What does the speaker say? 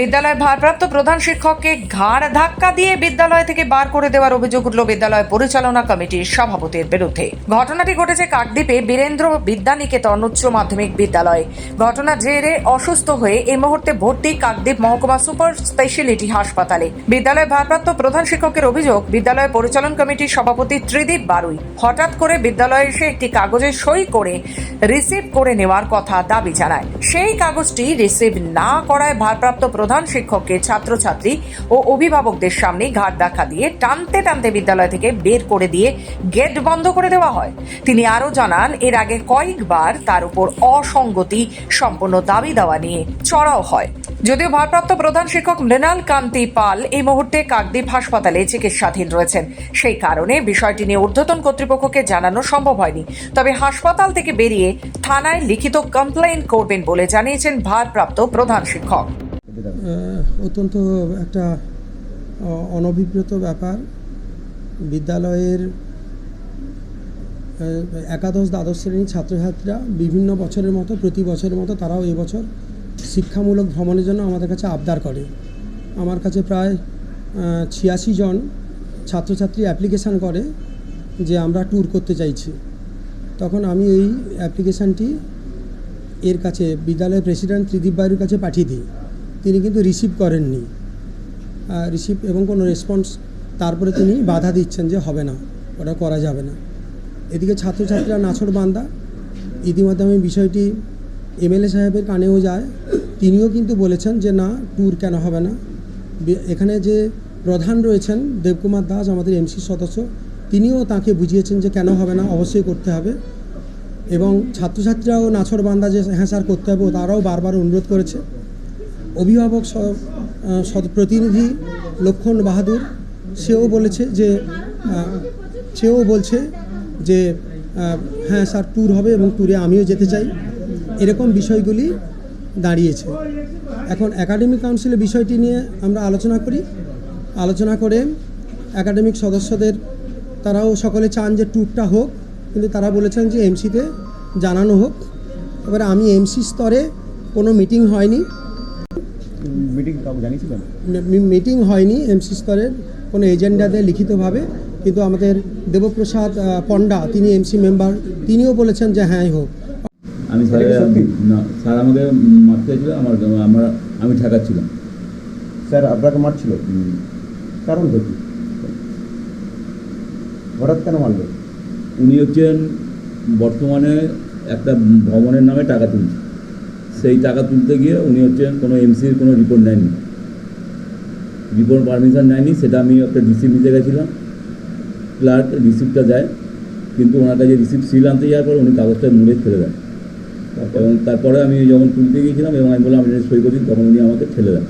বিদ্যালয়ের ভারপ্রাপ্ত প্রধান শিক্ষককে ঘাড় ধাক্কা দিয়ে বিদ্যালয় থেকে বার করে দেওয়ার অভিযোগ উঠল বিদ্যালয় পরিচালনা কমিটির সভাপতির বিরুদ্ধে। ঘটনাটি ঘটেছে কাকদ্বীপে বীরেন্দ্র বিদ্যানিকেতন উচ্চ মাধ্যমিক বিদ্যালয়ে। ঘটনার জেরে অসুস্থ হয়ে এই মুহূর্তে ভর্তি কাকদ্বীপ মহকুমা সুপার স্পেশালিটি হাসপাতালে। বিদ্যালয়ের ভারপ্রাপ্ত প্রধান শিক্ষকের অভিযোগ, বিদ্যালয় পরিচালন কমিটির সভাপতি ত্রিদীপ বারুই হঠাৎ করে বিদ্যালয়ে এসে একটি কাগজে সই করে রিসিভ করে নেওয়ার কথা দাবি জানায়। সেই কাগজটি রিসিভ না করায় ভারপ্রাপ্ত প্রধান শিক্ষককে ছাত্রছাত্রী ও অভিভাবকদের সামনে ঘাট দেখা দিয়ে টানতে টানতে বিদ্যালয় থেকে বের করে দিয়ে গেট বন্ধ করে দেওয়া হয়। তিনি আরও জানান, এর আগে কয়েকবার তার উপর অসঙ্গতি সম্পূর্ণ দাবি দেওয়া নিয়ে চড়াও হয়। যদিও ভারপ্রাপ্ত প্রধান শিক্ষক মৃণাল কান্তি পাল এই মুহূর্তে কাকদ্বীপ হাসপাতালে চিকিৎসাধীন রয়েছেন। সেই কারণে বিষয়টি নিয়ে ঊর্ধ্বতন কর্তৃপক্ষকে জানানো সম্ভব হয়নি। তবে হাসপাতাল থেকে বেরিয়ে থানায় লিখিত কমপ্লেইন করবেন বলে জানিয়েছেন ভারপ্রাপ্ত প্রধান শিক্ষক। অত্যন্ত একটা অনভিপ্রেত ব্যাপার। বিদ্যালয়ের একাদশ দ্বাদশ শ্রেণির ছাত্রছাত্রীরা বিভিন্ন বছরের মতো, প্রতি বছরের মতো তারাও এবছর শিক্ষামূলক ভ্রমণের জন্য আমাদের কাছে আবদার করে। আমার কাছে প্রায় ছিয়াশি জন ছাত্রছাত্রী অ্যাপ্লিকেশান করে যে আমরা ট্যুর করতে চাইছি। তখন আমি এই অ্যাপ্লিকেশানটি এর কাছে, বিদ্যালয়ের প্রেসিডেন্ট ত্রিদীপ বায়ুর কাছে পাঠিয়ে দিই। তিনি কিন্তু রিসিভ করেননি। রিসিভ এবং কোনো রেসপন্স তারপরে তিনি বাধা দিচ্ছেন যে হবে না, ওটা করা যাবে না। এদিকে ছাত্রছাত্রীরা নাছর বান্দা, ইতিমধ্যে আমি বিষয়টি এমএলএ সাহেবের কানেও যায়, তিনিও কিন্তু বলেছেন যে না ট্যুর কেন হবে না। এখানে যে প্রধান রয়েছেন দেবকুমার দাস, আমাদের এমসি সদস্য, তিনিও তাকে বুঝিয়েছেন যে কেন হবে না, অবশ্যই করতে হবে। এবং ছাত্রছাত্রীরাও নাছর বান্দা যে হ্যাঁ স্যার করতে হবে তারাও বারবার অনুরোধ করেছে। অভিভাবক প্রতিনিধি লক্ষণ বাহাদুর, সেও বলেছে যে সেও বলছে যে হ্যাঁ স্যার ট্যুর হবে এবং ট্যুরে আমিও যেতে চাই। এরকম বিষয়গুলি দাঁড়িয়েছে। এখন একাডেমিক কাউন্সিলের বিষয়টি নিয়ে আমরা আলোচনা করি। আলোচনা করে একাডেমিক সদস্যদের, তারাও সকলে চান যে ট্যুরটা হোক, কিন্তু তারা বলেছেন যে এমসিতে জানানো হোক। এবারে আমি এমসি স্তরে কোনো মিটিং হয়নি। মিটিং কাউকে জানিয়েছিলেন মিটিং হয়নি এমসি স্তরের কোনো এজেন্ডাতে লিখিতভাবে কিন্তু আমাদের দেবপ্রসাদ পণ্ডা তিনি এমসি মেম্বার তিনিও বলেছেন যে হ্যাঁ হোক। আমি? না স্যার আমাকে মারতে ছিল আমার আমার আমি ঠেকাচ্ছিলাম। স্যার আপনাকে মারছিল? কারণ কি? হঠাৎ কেন মারলো? উনি হচ্ছেন বর্তমানে একটা ভবনের নামে টাকা তুলছে সেই টাকা তুলতে গিয়ে উনি হচ্ছেন কোনো এমসির কোনো রিপোর্ট নেয়নি রিপোর্ট পারমিশন নেয়নি সেটা আমি একটা রিসিপ্ট নিতে গেছিলাম। ক্লার্ক রিসিপ্টটা দেয় কিন্তু ওনার কাছে রিসিপ্ট সিল আনতে যাওয়ার পর উনি কাগজটা মুড়ে ফেলে দেন। এবং তারপরে আমি যখন তুলতে গিয়েছিলাম এবং আমি বললাম আপনি সই করি তখন উনি আমাকে ঠেলে দেন।